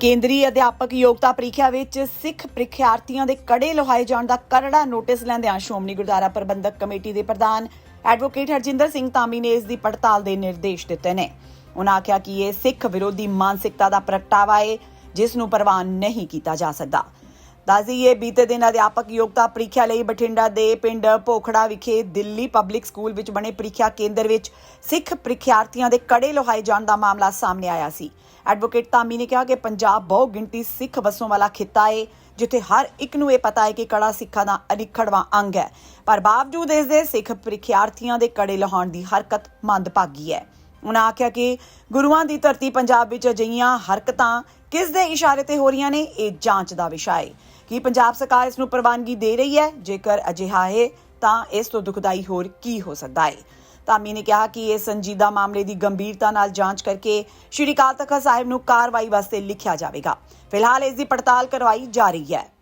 ਕੇਂਦਰੀ ਅਧਿਆਪਕ ਯੋਗਤਾ ਪ੍ਰੀਖਿਆ ਵਿੱਚ ਸਿੱਖ ਪ੍ਰੀਖਿਆਰਥੀਆਂ ਦੇ ਕੜੇ ਲੁਹਾਏ ਜਾਣ ਦਾ ਕਰੜਾ ਨੋਟਿਸ ਲੈਂਦਿਆਂ ਸ਼੍ਰੋਮਣੀ ਗੁਰਦੁਆਰਾ ਪ੍ਰਬੰਧਕ ਕਮੇਟੀ ਦੇ ਪ੍ਰਧਾਨ ਐਡਵੋਕੇਟ ਹਰਜਿੰਦਰ ਸਿੰਘ ਤਾਮੀ ਨੇ ਇਸ ਦੀ ਪੜਤਾਲ ਦੇ ਨਿਰਦੇਸ਼ ਦਿੱਤੇ ਨੇ। ਉਨ੍ਹਾਂ ਆਖਿਆ ਕਿ ਇਹ ਸਿੱਖ ਵਿਰੋਧੀ ਮਾਨਸਿਕਤਾ ਦਾ ਪ੍ਰਗਟਾਵਾ ਹੈ ਜਿਸ ਨੂੰ ਪ੍ਰਵਾਨ ਨਹੀਂ ਕੀਤਾ ਜਾ ਸਕਦਾ। ਦੱਸਦੀਏ ਬੀਤੇ ਦਿਨ ਅਧਿਆਪਕ ਯੋਗਤਾ ਪ੍ਰੀਖਿਆ ਲਈ ਬਠਿੰਡਾ ਦੇ ਪਿੰਡ ਭੋਖੜਾ ਵਿਖੇ ਦਿੱਲੀ ਪਬਲਿਕ ਸਕੂਲ ਵਿੱਚ ਬਣੇ ਪ੍ਰੀਖਿਆ ਕੇਂਦਰ ਵਿੱਚ ਸਿੱਖ ਪ੍ਰੀਖਿਆਰਥੀਆਂ ਦੇ ਕੜੇ ਲੁਹਾਏ ਜਾਣ ਦਾ ਮਾਮਲਾ ਸਾਹਮਣੇ ਆਇਆ ਸੀ। ਐਡਵੋਕੇਟ ਤਾਮੀ ਨੇ ਕਿਹਾ ਕਿ ਪੰਜਾਬ ਬਹੁ ਗਿਣਤੀ ਸਿੱਖ ਵਸੋਂ ਵਾਲਾ ਖਿੱਤਾ ਹੈ ਜਿੱਥੇ ਹਰ ਇੱਕ ਨੂੰ ਇਹ ਪਤਾ ਹੈ ਕਿ ਕੜਾ ਸਿੱਖਾਂ ਦਾ ਅਨਿਖੜਵਾਂ ਅੰਗ ਹੈ। ਪਰ ਬਾਵਜੂਦ ਇਸ ਦੇ ਸਿੱਖ ਪ੍ਰੀਖਿਆਰਥੀਆਂ ਦੇ ਕੜੇ ਲਹਾਉਣ ਦੀ ਹਰਕਤ ਮੰਦਭਾਗੀ ਹੈ। ਉਹਨਾਂ ਆਖਿਆ ਕਿ ਗੁਰੂਆਂ ਦੀ ਧਰਤੀ ਪੰਜਾਬ ਵਿੱਚ ਅਜਿਹੀਆਂ ਹਰਕਤਾਂ ਕਿਸ ਦੇ ਇਸ਼ਾਰੇ ਤੇ ਹੋ ਰਹੀਆਂ ਨੇ, ਇਹ ਜਾਂਚ ਦਾ ਵਿਸ਼ਾ ਹੈ ਕੀ ਪੰਜਾਬ ਸਰਕਾਰ ਇਸ ਨੂੰ ਪ੍ਰਵਾਨਗੀ ਦੇ ਰਹੀ ਹੈ? ਜੇਕਰ ਅਜਿਹਾ ਹੈ, ਤਾਂ ਇਸ ਤੋਂ ਦੁਖਦਾਈ ਹੋਰ ਕੀ ਹੋ ਸਕਦਾ ਹੈ? ਧਾਮੀ ਨੇ ਕਿਹਾ ਕਿ ਇਹ ਸੰਜੀਦਾ ਮਾਮਲੇ ਦੀ ਗੰਭੀਰਤਾ ਨਾਲ ਜਾਂਚ ਕਰਕੇ ਸ਼੍ਰੀ ਅਕਾਲ ਤਖਤ ਸਾਹਿਬ ਨੂੰ ਕਾਰਵਾਈ ਵਾਸਤੇ ਲਿਖਿਆ ਜਾਵੇਗਾ। ਫਿਲਹਾਲ ਇਸ ਦੀ ਪੜਤਾਲ ਕਰਵਾਈ ਜਾ ਰਹੀ ਹੈ।